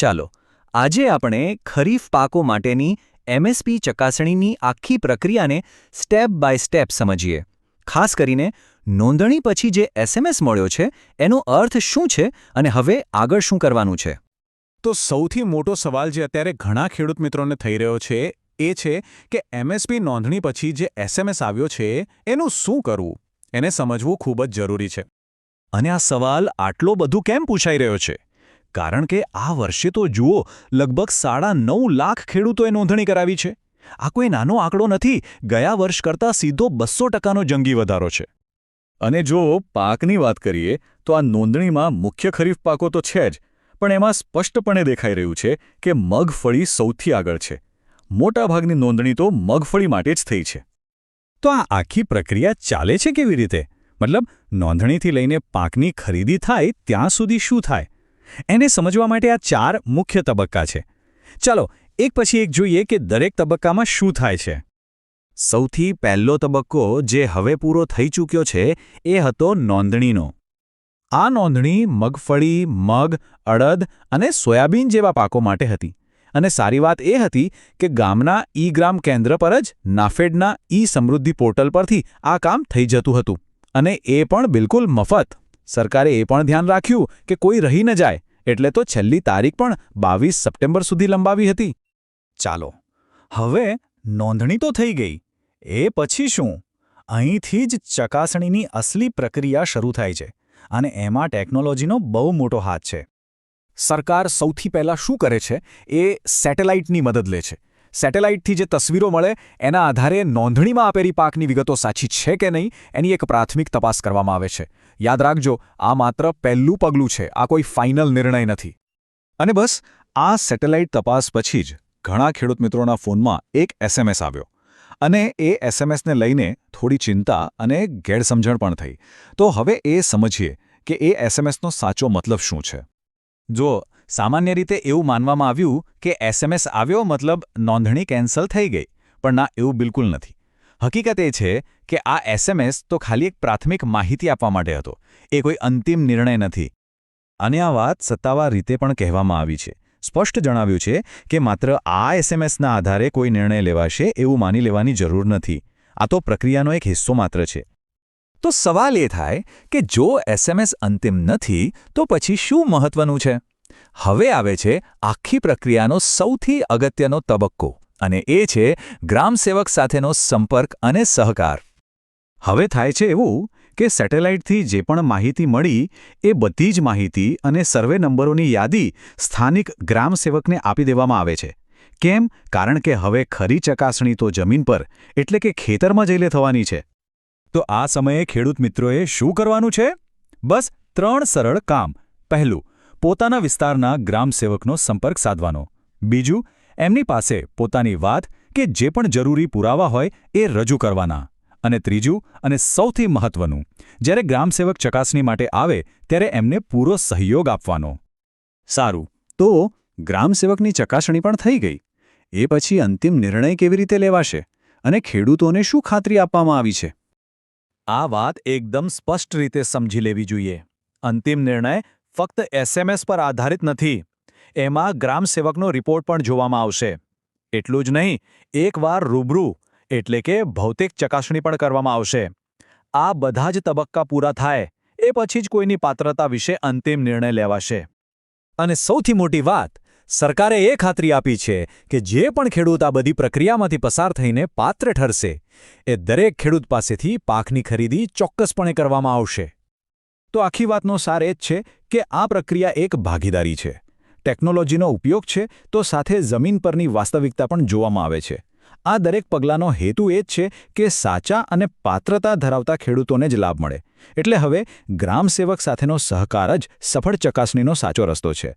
ચાલો આજે આપણે ખરીફ પાકો માટેની એમએસપી ચકાસણીની આખી પ્રક્રિયાને સ્ટેપ બાય સ્ટેપ સમજીએ. ખાસ કરીને નોંધણી પછી જે એસએમએસ મળ્યો છે એનો અર્થ શું છે અને હવે આગળ શું કરવાનું છે? તો સૌથી મોટો સવાલ જે અત્યારે ઘણા ખેડૂત મિત્રોને થઈ રહ્યો છે એ છે કે એમએસપી નોંધણી પછી જે એસએમએસ આવ્યો છે એનું શું કરવું? એને સમજવું ખૂબ જ જરૂરી છે. અને આ સવાલ આટલો બધું કેમ પૂછાઈ રહ્યો છે? કારણ કે આ વર્ષે તો જુઓ, લગભગ સાડા નવ લાખ ખેડૂતોએ નોંધણી કરાવી છે. આ કોઈ નાનો આંકડો નથી, ગયા વર્ષ કરતાં સીધો બસો ટકાનો જંગી વધારો છે. અને જો પાકની વાત કરીએ, તો આ નોંધણીમાં મુખ્ય ખરીફ પાકો તો છે જ, પણ એમાં સ્પષ્ટપણે દેખાઈ રહ્યું છે કે મગફળી સૌથી આગળ છે. મોટાભાગની નોંધણી તો મગફળી માટે જ થઈ છે. તો આ આખી પ્રક્રિયા ચાલે છે કેવી રીતે? મતલબ, નોંધણીથી લઈને પાકની ખરીદી થાય, ત્યાં સુધી શું થાય? એને સમજવા માટે આ ચાર મુખ્ય તબક્કા છે. ચાલો, એક પછી એક જોઈએ કે દરેક તબક્કામાં શું થાય છે. સૌથી પહેલો તબક્કો જે હવે પૂરો થઈ ચૂક્યો છે એ હતો નોંધણીનો. આ નોંધણી મગફળી, મગ, અડદ અને સોયાબીન જેવા પાકો માટે હતી. અને સારી વાત એ હતી કે ગામના ઈ ગ્રામ કેન્દ્ર પર જ નાફેડના ઈ સમૃદ્ધિ પોર્ટલ પરથી આ કામ થઈ જતું હતું. અને એ પણ બિલકુલ મફત. સરકારે એ પણ ધ્યાન રાખ્યું કે કોઈ રહી ન જાય, એટલે તો છેલ્લી તારીખ પણ બાવીસ સપ્ટેમ્બર સુધી લંબાવી હતી. ચાલો, હવે નોંધણી તો થઈ ગઈ. એ પછી શું? અહીંથી જ ચકાસણીની અસલી પ્રક્રિયા શરૂ થાય છે, અને એમાં ટેકનોલોજીનો બહુ મોટો હાથ છે. સરકાર સૌથી પહેલાં શું કરે છે? એ સેટેલાઇટની મદદ લે છે. સેટેલાઇટથી જે તસવીરો મળે, એના આધારે નોંધણીમાં આપેલી પાકની વિગતો સાચી છે કે નહીં, એની એક પ્રાથમિક તપાસ કરવામાં આવે છે. યાદ રાખજો, આ માત્ર પહેલું પગલું છે, આ કોઈ ફાઇનલ નિર્ણય નથી. અને બસ, આ સેટેલાઇટ તપાસ પછી જ ઘણા ખેડૂત મિત્રોના ફોનમાં એક એસએમએસ આવ્યો. અને એ એસએમએસને લઈને થોડી ચિંતા અને ગેરસમજણ પણ થઈ. તો હવે એ સમજીએ કે એ એસએમએસનો સાચો મતલબ શું છે. જો સામાન્ય રીતે એવું માનવામાં આવ્યું કે એસએમએસ આવ્યો મતલબ નોંધણી કેન્સલ થઈ ગઈ, પણ ના, એવું બિલકુલ નથી. હકીકત એ છે કે આ એસએમએસ તો ખાલી એક પ્રાથમિક માહિતી આપવા માટે હતો, એ કોઈ અંતિમ નિર્ણય નથી. અને આ વાત સત્તાવાર રીતે પણ કહેવામાં આવી છે. સ્પષ્ટ જણાવ્યું છે કે માત્ર આ એસએમએસના આધારે કોઈ નિર્ણય લેવાશે એવું માની લેવાની જરૂર નથી. આ તો પ્રક્રિયાનો એક હિસ્સો માત્ર છે. તો સવાલ એ થાય કે જો એસએમએસ અંતિમ નથી, તો પછી શું મહત્વનું છે? હવે આવે છે આખી પ્રક્રિયાનો સૌથી અગત્યનો તબક્કો અને એ છે ગ્રામસેવક સાથેનો સંપર્ક અને સહકાર. હવે થાય છે એવું કે સેટેલાઇટથી જે પણ માહિતી મળી એ બધી જ માહિતી અને સર્વે નંબરોની યાદી સ્થાનિક ગ્રામસેવકને આપી દેવામાં આવે છે. કેમ? કારણ કે હવે ખરી ચકાસણી તો જમીન પર, એટલે કે ખેતરમાં જઈને થવાની છે. તો આ સમયે ખેડૂત મિત્રોએ શું કરવાનું છે? બસ ત્રણ સરળ કામ. પહેલું પોતાના વિસ્તારના ગ્રામસેવકનો સંપર્ક સાધવાનો. બીજું, એમની પાસે પોતાની વાત કે જે પણ જરૂરી પુરાવા હોય એ રજૂ કરવાના. અને ત્રીજું અને સૌથી મહત્વનું, જ્યારે ગ્રામસેવક ચકાસણી માટે આવે ત્યારે એમને પૂરો સહયોગ આપવાનો. સારું, તો ગ્રામસેવકની ચકાસણી પણ થઈ ગઈ. એ પછી અંતિમ નિર્ણય કેવી રીતે લેવાશે અને ખેડૂતોને શું ખાતરી આપવામાં આવી છે? આ વાત એકદમ સ્પષ્ટ રીતે સમજી લેવી જોઈએ. અંતિમ નિર્ણય ફક્ત એસએમએસ પર આધારિત નથી, એમાં ગ્રામસેવકનો રિપોર્ટ પણ જોવામાં આવશે. એટલું જ નહીં, એકવાર રૂબરૂ, એટલે કે ભૌતિક ચકાસણી પણ કરવામાં આવશે. આ બધા જ તબક્કા પૂરા થાય, એ પછી જ કોઈની પાત્રતા વિશે અંતિમ નિર્ણય લેવાશે. અને સૌથી મોટી વાત, સરકારે એ ખાતરી આપી છે કે જે પણ ખેડૂત આ બધી પ્રક્રિયામાંથી પસાર થઈને પાત્ર ઠરશે, એ દરેક ખેડૂત પાસેથી પાકની ખરીદી ચોક્કસપણે કરવામાં આવશે. તો આખી વાતનો સાર એ જ છે કે આ પ્રક્રિયા એક ભાગીદારી છે. ટેકનોલોજીનો ઉપયોગ છે તો સાથે જમીન પરની વાસ્તવિકતા પણ જોવામાં આવે છે. આ દરેક પગલાંનો હેતુ એ જ છે કે સાચા અને પાત્રતા ધરાવતા ખેડૂતોને જ લાભ મળે. એટલે હવે ગ્રામસેવક સાથેનો સહકાર જ સફળ ચકાસણીનો સાચો રસ્તો છે.